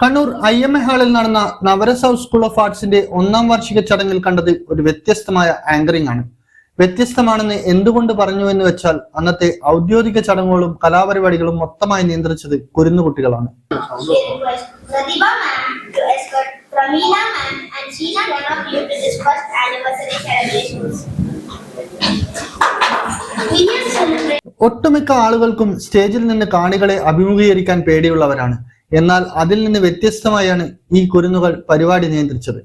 Kannur I M A ഹാളിൽ നടന്ന Navarasa school of ആർട്സിന്റെ ഒന്നാം വാർഷിക ചടങ്ങിൽ കണ്ടത് ഒരു വ്യത്യസ്തമായ ആങ്കറിംഗ് ആണ്. വ്യത്യസ്തമാണെന്ന് എന്തുകൊണ്ട് പറഞ്ഞു എന്ന് വെച്ചാൽ അന്നത്തെ ഔദ്യോഗിക ചടങ്ങുകളും കലാപരിപാടികളും മൊത്തമായി നിയന്ത്രിച്ചത് കുരുന്നുകുട്ടികളാണ്. ഒട്ടുമിക്ക ആളുകൾക്കും സ്റ്റേജിൽ നിന്ന് കാണികളെ അഭിമുഖീകരിക്കാൻ പേടിയുള്ളവരാണ്. എന്നാൽ അതിൽ നിന്ന് വ്യത്യസ്തമായാണ് ഈ കുരുന്നുകൾ പരിപാടി നിയന്ത്രിച്ചത്.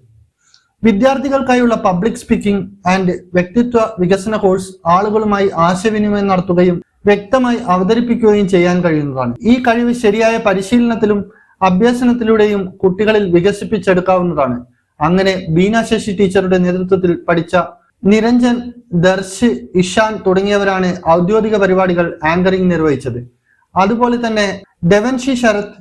വിദ്യാർത്ഥികൾക്കായുള്ള പബ്ലിക് സ്പീക്കിംഗ് ആൻഡ് വ്യക്തിത്വ വികസന കോഴ്സ് ആളുകളുമായി ആശയവിനിമയം നടത്തുകയും വ്യക്തമായി അവതരിപ്പിക്കുകയും ചെയ്യാൻ കഴിയുന്നതാണ്. ഈ കഴിവ് ശരിയായ പരിശീലനത്തിലും അഭ്യസനത്തിലൂടെയും കുട്ടികളിൽ വികസിപ്പിച്ചെടുക്കാവുന്നതാണ്. അങ്ങനെ ബീനാശേഷി ടീച്ചറുടെ നേതൃത്വത്തിൽ പഠിച്ച നിരഞ്ജൻ ദർശ് ഇഷാൻ തുടങ്ങിയവരാണ് ഔദ്യോഗിക പരിപാടികൾ ആങ്കറിംഗ് നിർവഹിച്ചത്. അതുപോലെ തന്നെ ഡെവൻഷി ശരത്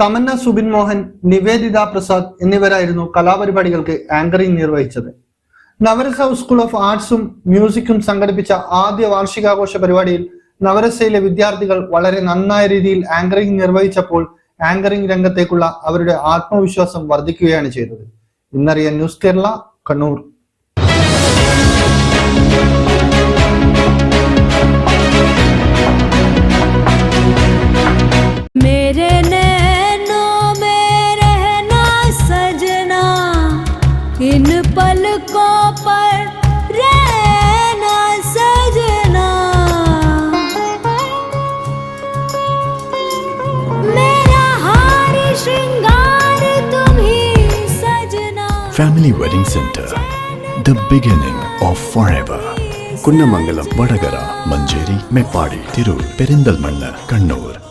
തമന്ന സുബിൻ മോഹൻ നിവേദിത പ്രസാദ് എന്നിവരായിരുന്നു കലാപരിപാടികൾക്ക് ആങ്കറിംഗ് നിർവഹിച്ചത്. നവരസ സ്കൂൾ ഓഫ് ആർട്സും മ്യൂസിക്കും സംഘടിപ്പിച്ച ആദ്യ വാർഷികാഘോഷ പരിപാടിയിൽ നവരസയിലെ വിദ്യാർത്ഥികൾ വളരെ നന്നായ രീതിയിൽ ആങ്കറിംഗ് നിർവഹിച്ചപ്പോൾ ആങ്കറിംഗ് രംഗത്തേക്കുള്ള അവരുടെ ആത്മവിശ്വാസം വർദ്ധിക്കുകയാണ് ചെയ്തത്. ഇന്നറിയ ന്യൂസ് കേരള കണ്ണൂർ. इन पलकों पर रहना, सजना। मेरा हार, श्रृंगार तुम्ही सजना। Family wedding centre the beginning beginning for ever Kunnamangalam Vadakara Manjeri Meppadi Tirur Perinthalmanna Kannur.